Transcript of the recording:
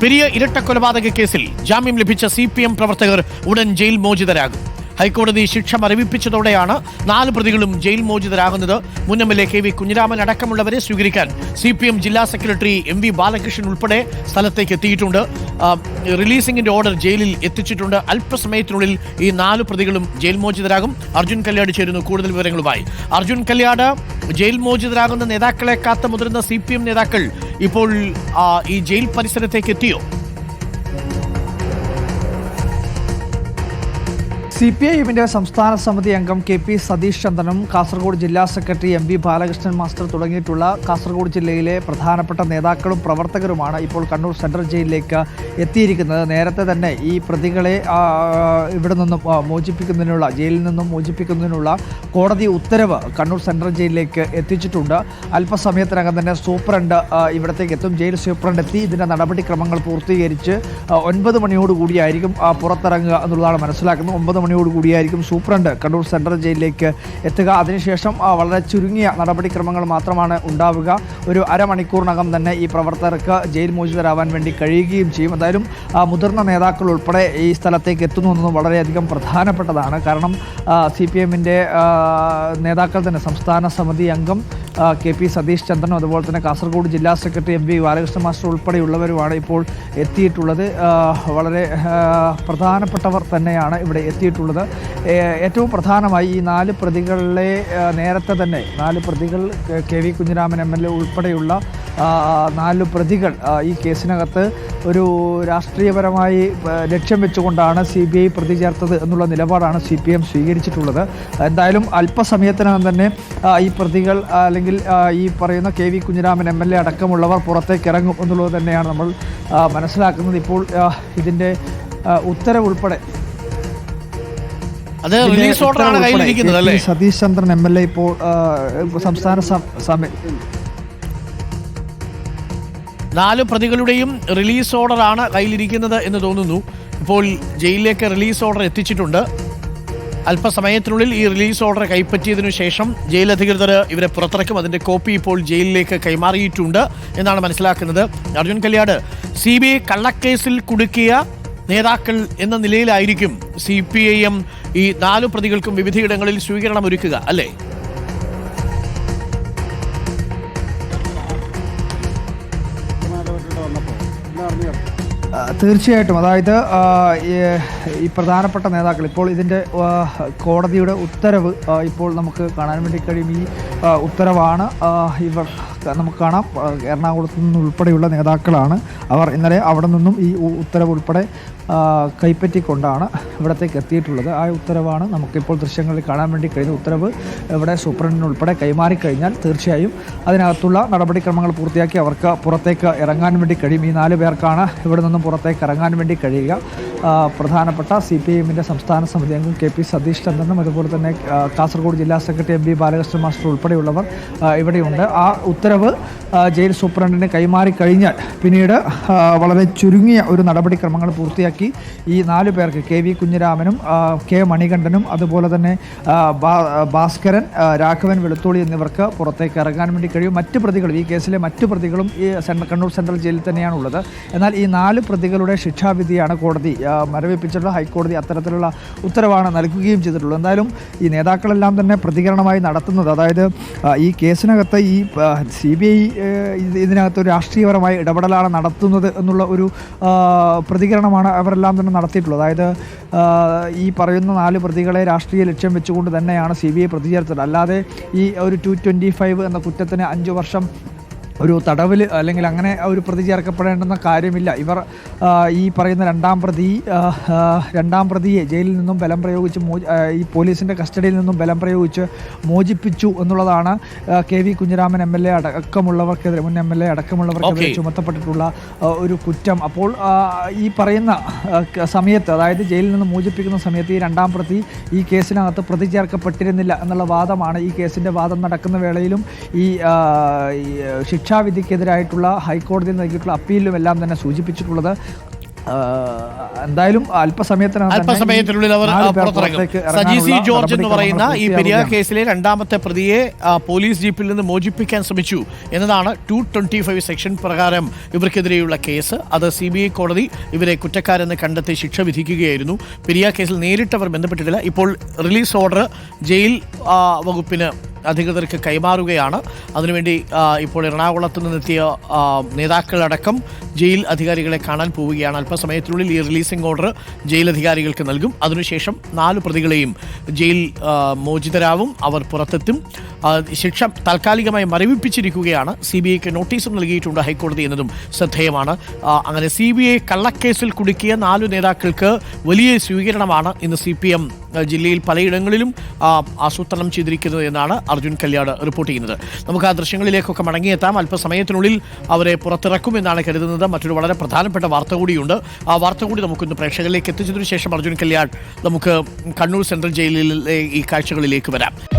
പെരിയ ഇരട്ട കൊലപാതക കേസിൽ ജാമ്യം ലഭിച്ച സി പി എം പ്രവർത്തകർ ഉടൻ ജയിൽ മോചിതരാകും. ഹൈക്കോടതി ശിക്ഷ മരവിപ്പിച്ചതോടെയാണ് നാല് പ്രതികളും ജയിൽ മോചിതരാകുന്നത്. മുൻ M L A K V Kunhiraman അടക്കമുള്ളവരെ സ്വീകരിക്കാൻ സി പി എം ജില്ലാ സെക്രട്ടറി എം വി ബാലകൃഷ്ണൻ ഉൾപ്പെടെ സ്ഥലത്തേക്ക് എത്തിയിട്ടുണ്ട്. റിലീസിംഗിന്റെ ഓർഡർ ജയിലിൽ എത്തിച്ചിട്ടുണ്ട്. അല്പസമയത്തിനുള്ളിൽ ഈ നാല് പ്രതികളും ജയിൽ മോചിതരാകും. അർജുൻ കല്യാട് ചേരുന്നു കൂടുതൽ വിവരങ്ങളുമായി. അർജുൻ കല്യാട് ജയിൽ മോചിതരാകുന്ന നേതാക്കളെ കാത്ത മുതിർന്ന സി പി എം നേതാക്കൾ ഇപ്പോൾ ഈ ജയിൽ പരിസരത്തേക്ക് എത്തിയോ? സി പി ഐ എമ്മിന്റെ സംസ്ഥാന സമിതി അംഗം കെ പി സതീഷ് ചന്ദ്രനും കാസർഗോഡ് ജില്ലാ secretary M V Balakrishnan master തുടങ്ങിയിട്ടുള്ള കാസർഗോഡ് ജില്ലയിലെ പ്രധാനപ്പെട്ട നേതാക്കളും പ്രവർത്തകരുമാണ് ഇപ്പോൾ കണ്ണൂർ സെൻട്രൽ ജയിലിലേക്ക് എത്തിയിരിക്കുന്നത്. നേരത്തെ തന്നെ ഈ പ്രതികളെ ഇവിടെ നിന്നും മോചിപ്പിക്കുന്നതിനുള്ള ജയിലിൽ നിന്നും മോചിപ്പിക്കുന്നതിനുള്ള കോടതി ഉത്തരവ് കണ്ണൂർ സെൻട്രൽ ജയിലിലേക്ക് എത്തിച്ചിട്ടുണ്ട്. അല്പസമയത്തിനകം തന്നെ സൂപ്രണ്ട് ഇവിടത്തേക്ക് എത്തും. ജയിൽ സൂപ്രണ്ട് എത്തി. ഇതിന്റെ നടപടിക്രമങ്ങൾ പൂർത്തീകരിച്ച് ഒൻപത് മണിയോടുകൂടിയായിരിക്കും പുറത്തിറങ്ങുക എന്നുള്ളതാണ് മനസ്സിലാക്കുന്നത്. ഒമ്പത് മണിയോടുകൂടിയായിരിക്കും സൂപ്രണ്ട് കണ്ണൂർ സെൻട്രൽ ജയിലിലേക്ക് എത്തുക. അതിനുശേഷം വളരെ ചുരുങ്ങിയ നടപടിക്രമങ്ങൾ മാത്രമാണ് ഉണ്ടാവുക. ഒരു അരമണിക്കൂറിനകം തന്നെ ഈ പ്രവർത്തകർക്ക് ജയിൽ മോചിതരാവാൻ വേണ്ടി കഴിയുകയും ചെയ്യും. എന്തായാലും മുതിർന്ന നേതാക്കൾ ഉൾപ്പെടെ ഈ സ്ഥലത്തേക്ക് എത്തുന്നു എന്നത് വളരെയധികം പ്രധാനപ്പെട്ടതാണ്. കാരണം സി പി എമ്മിന്റെ നേതാക്കൾ തന്നെ സംസ്ഥാന സമിതി അംഗം. കെ പി സതീഷ് ചന്ദ്രനും അതുപോലെ തന്നെ കാസർഗോഡ് ജില്ലാ secretary M V Balakrishna master ഉൾപ്പെടെയുള്ളവരുമാണ് ഇപ്പോൾ എത്തിയിട്ടുള്ളത്. വളരെ പ്രധാനപ്പെട്ടവർ തന്നെയാണ് ഇവിടെ എത്തിയിട്ടുള്ളത്. ഏറ്റവും പ്രധാനമായി ഈ നാല് പ്രതികളിലെ നേരത്തെ തന്നെ നാല് പ്രതികൾ K- V Kunhiraman M L A ഉൾപ്പെടെയുള്ള നാല് പ്രതികൾ ഈ കേസിനകത്ത് ഒരു രാഷ്ട്രീയപരമായി ലക്ഷ്യം വെച്ചുകൊണ്ടാണ് സി ബി ഐ പ്രതി ചേർത്തത് എന്നുള്ള നിലപാടാണ് സി പി എം സ്വീകരിച്ചിട്ടുള്ളത്. എന്തായാലും അല്പസമയത്തിനകം തന്നെ ഈ പ്രതികൾ അല്ലെങ്കിൽ ഈ പറയുന്ന K V Kunhiraman M L A അടക്കമുള്ളവർ പുറത്തേക്ക് ഇറങ്ങും എന്നുള്ളത് തന്നെയാണ് നമ്മൾ മനസ്സിലാക്കുന്നത്. ഇപ്പോൾ ഇതിന്റെ ആ, ഉത്തരവ് ഉൾപ്പെടെ അത് ഇതിന്റെ റിലീസ് ഓർഡറാണ് ഉത്തരവ് ഉൾപ്പെടെ കയ്യിലിരിക്കുന്നത് കെ അല്ലേ P Satheesh Chandran M L A ഇപ്പോൾ സംസ്ഥാന സമയ നാല് പ്രതികളുടെയും റിലീസ് ഓർഡർ ആണ് കയ്യിലിരിക്കുന്നത് എന്ന് തോന്നുന്നു. ഇപ്പോൾ ജയിലിലേക്ക് റിലീസ് ഓർഡർ എത്തിച്ചിട്ടുണ്ട്. അല്പസമയത്തിനുള്ളിൽ ഈ റിലീസ് ഓർഡർ കൈപ്പറ്റിയതിനു ശേഷം ജയിൽ അധികൃതർ ഇവരെ പുറത്തിറക്കും. അതിന്റെ കോപ്പി ഇപ്പോൾ ജയിലിലേക്ക് കൈമാറിയിട്ടുണ്ട് എന്നാണ് മനസ്സിലാക്കുന്നത്. Arjun Kalyad C B I കള്ളക്കേസിൽ കുടുക്കിയ നേതാക്കൾ എന്ന നിലയിലായിരിക്കും സി പി ഐ എം ഈ നാലു പ്രതികൾക്കും വിവിധയിടങ്ങളിൽ സ്വീകരണം ഒരുക്കുക അല്ലേ? തീർച്ചയായിട്ടും. അതായത് ഈ- പ്രധാനപ്പെട്ട നേതാക്കൾ ഇപ്പോൾ ഇതിന്റെ കോടതിയുടെ ഉത്തരവ് ഇപ്പോൾ നമുക്ക് കാണാൻ വേണ്ടി കഴിയും. ഈ ഉത്തരവാണ് ഇവർ നമുക്ക് കാണാം. എറണാകുളത്ത് നിന്നുൾപ്പെടെയുള്ള നേതാക്കളാണ് അവർ ഇന്നലെ അവിടെ നിന്നും ഈ ഉത്തരവ് ഉൾപ്പെടെ കൈപ്പറ്റിക്കൊണ്ടാണ് ഇവിടത്തേക്ക് എത്തിയിട്ടുള്ളത് ആ ഉത്തരവാണ് നമുക്കിപ്പോൾ ദൃശ്യങ്ങളിൽ കാണാൻ വേണ്ടി കഴിയുന്ന ഉത്തരവ്. ഇവിടെ സൂപ്രണ്ടിനുൾപ്പെടെ കൈമാറിക്കഴിഞ്ഞാൽ തീർച്ചയായും അതിനകത്തുള്ള നടപടിക്രമങ്ങൾ പൂർത്തിയാക്കി അവർക്ക് പുറത്തേക്ക് ഇറങ്ങാൻ വേണ്ടി കഴിയും. ഈ നാല് പേർക്കാണ് ഇവിടെ നിന്നും പുറത്തേക്ക് ഇറങ്ങാൻ വേണ്ടി കഴിയുക. പ്രധാനപ്പെട്ട സി പി എമ്മിന്റെ സംസ്ഥാന സമിതി അംഗം കെ പി സതീഷ് ചന്ദ്രനും അതുപോലെ തന്നെ കാസർഗോഡ് ജില്ലാ secretary M B Balakrishnan master ഉൾപ്പെടെയുള്ളവർ ഇവിടെയുണ്ട്. ആ ഉത്തരവ് ജയിൽ സൂപ്രണ്ടിന് കൈമാറി കഴിഞ്ഞാൽ പിന്നീട് വളരെ ചുരുങ്ങിയ ഒരു നടപടിക്രമങ്ങൾ പൂർത്തിയാക്കി ഈ നാലു പേർക്ക് കെ വി കുഞ്ഞിരാമനും കെ മണികണ്ഠനും അതുപോലെ തന്നെ ഭാസ്കരൻ രാഘവൻ വെളുത്തോളി എന്നിവർക്ക് പുറത്തേക്ക് ഇറങ്ങാൻ വേണ്ടി കഴിയും. മറ്റ് പ്രതികളും ഈ കേസിലെ മറ്റ് പ്രതികളും ഈ സെൻട്രൽ കണ്ണൂർ സെൻട്രൽ ജയിലിൽ തന്നെയാണുള്ളത്. എന്നാൽ ഈ നാല് പ്രതികളുടെ ശിക്ഷാവിധിയാണ് കോടതി മരവിപ്പിച്ചിട്ടുള്ള ഹൈക്കോടതി അത്തരത്തിലുള്ള ഉത്തരവാണ് നൽകുകയും ചെയ്തിട്ടുള്ളത്. എന്തായാലും ഈ നേതാക്കളെല്ലാം തന്നെ പ്രതികരണമായി നടത്തുന്നത് അതായത് ഈ കേസിനകത്ത് ഈ സി ബി ഐ ഇതിനകത്ത് രാഷ്ട്രീയപരമായ ഇടപെടലാണ് നടത്തുന്നത് എന്നുള്ള ഒരു പ്രതികരണമാണ് അവരെല്ലാം തന്നെ നടത്തിയിട്ടുള്ളത്. അതായത് ഈ പറയുന്ന നാല് പ്രതികളെ രാഷ്ട്രീയ ലക്ഷ്യം വെച്ചുകൊണ്ട് തന്നെയാണ് സി ബി ഐ പ്രതി ചേർത്തത് അല്ലാതെ ഈ ഒരു ടു ട്വന്റി ഫൈവ് എന്ന കുറ്റത്തിന് അഞ്ച് വർഷം ഒരു തടവിൽ അല്ലെങ്കിൽ അങ്ങനെ ഒരു പ്രതി ചേർക്കപ്പെടേണ്ടുന്ന കാര്യമില്ല. ഇവർ ഈ പറയുന്ന രണ്ടാം പ്രതി രണ്ടാം പ്രതിയെ ജയിലിൽ നിന്നും ബലം പ്രയോഗിച്ച് മോ ഈ പോലീസിന്റെ കസ്റ്റഡിയിൽ നിന്നും ബലം പ്രയോഗിച്ച് മോചിപ്പിച്ചു എന്നുള്ളതാണ് K V Kunhiraman M L A അടക്കമുള്ളവർക്കെതിരെ മുൻ എം എൽ എ അടക്കമുള്ളവർക്കെതിരെ ചുമത്തപ്പെട്ടിട്ടുള്ള ഒരു കുറ്റം. അപ്പോൾ ഈ പറയുന്ന സമയത്ത് അതായത് ജയിലിൽ നിന്ന് മോചിപ്പിക്കുന്ന സമയത്ത് ഈ രണ്ടാം പ്രതി ഈ കേസിനകത്ത് പ്രതി ചേർക്കപ്പെട്ടിരുന്നില്ല എന്നുള്ള വാദമാണ് ഈ കേസിന്റെ വാദം നടക്കുന്ന വേളയിലും ഈ ശിക്ഷാവിധിക്കെതിരായിട്ടുള്ള ഹൈക്കോടതി നൽകിയിട്ടുള്ള അപ്പീലിലും എല്ലാം തന്നെ സൂചിപ്പിച്ചിട്ടുള്ളത്. എന്തായാലും അല്പസമയത്തിനകം തന്നെ അല്പസമയത്തിനുള്ളിൽ അവർ പുറത്തിറങ്ങും. സജി സി ജോർജ് എന്ന് പറയുന്ന ഈ പെരിയ പൂർത്തിയാവുകയാണ്. കേസിലെ രണ്ടാമത്തെ പ്രതിയെ പോലീസ് ജീപ്പിൽ നിന്ന് മോചിപ്പിക്കാൻ ശ്രമിച്ചു എന്നതാണ് ടു ട്വന്റി ഫൈവ് സെക്ഷൻ പ്രകാരം ഇവർക്കെതിരെയുള്ള കേസ്. അത് സി ബി ഐ കോടതി ഇവരെ കുറ്റക്കാരെന്ന് കണ്ടെത്തി ശിക്ഷ വിധിക്കുകയായിരുന്നു. പെരിയ കേസിൽ നേരിട്ട് അവർ ബന്ധപ്പെട്ടിട്ടില്ല. ഇപ്പോൾ റിലീസ് ഓർഡർ ജയിൽ വകുപ്പിന് അധികൃതർക്ക് കൈമാറുകയാണ്. അതിനുവേണ്ടി ഇപ്പോൾ എറണാകുളത്ത് നിന്നെത്തിയ നേതാക്കളടക്കം ജയിൽ അധികാരികളെ കാണാൻ പോവുകയാണ്. അല്പസമയത്തിനുള്ളിൽ ഈ റിലീസിംഗ് ഓർഡർ ജയിൽ അധികാരികൾക്ക് നൽകും. അതിനുശേഷം നാല് പ്രതികളെയും ജയിൽ മോചിതരാവും. അവർ പുറത്തെത്തും. ശിക്ഷ താൽക്കാലികമായി മരവിപ്പിച്ചിരിക്കുകയാണ്. സി ബി ഐക്ക് നോട്ടീസും നൽകിയിട്ടുണ്ട് ഹൈക്കോടതി എന്നതും ശ്രദ്ധേയമാണ്. അങ്ങനെ സി ബി ഐ കള്ളക്കേസിൽ കുടുക്കിയ നാലു നേതാക്കൾക്ക് വലിയ സ്വീകരണമാണ് ഇന്ന് സി പി എം ജില്ലയിൽ പലയിടങ്ങളിലും ആസൂത്രണം ചെയ്തിരിക്കുന്നത് എന്നാണ് അർജുൻ കല്യാട് റിപ്പോർട്ട് ചെയ്യുന്നത്. നമുക്ക് ആ ദൃശ്യങ്ങളിലേക്കൊക്കെ മടങ്ങിയെത്താം. അല്പസമയത്തിനുള്ളിൽ അവരെ പുറത്തിറക്കുമെന്നാണ് കരുതുന്നത്. മറ്റൊരു വളരെ പ്രധാനപ്പെട്ട വാർത്ത കൂടിയുണ്ട്. ആ വാർത്ത കൂടി നമുക്കിന്ന് പ്രേക്ഷകരിലേക്ക് എത്തിച്ചതിനു ശേഷം അർജുൻ കല്യാൺ നമുക്ക് കണ്ണൂർ സെൻട്രൽ ജയിലിലെ ഈ കാഴ്ചകളിലേക്ക് വരാം.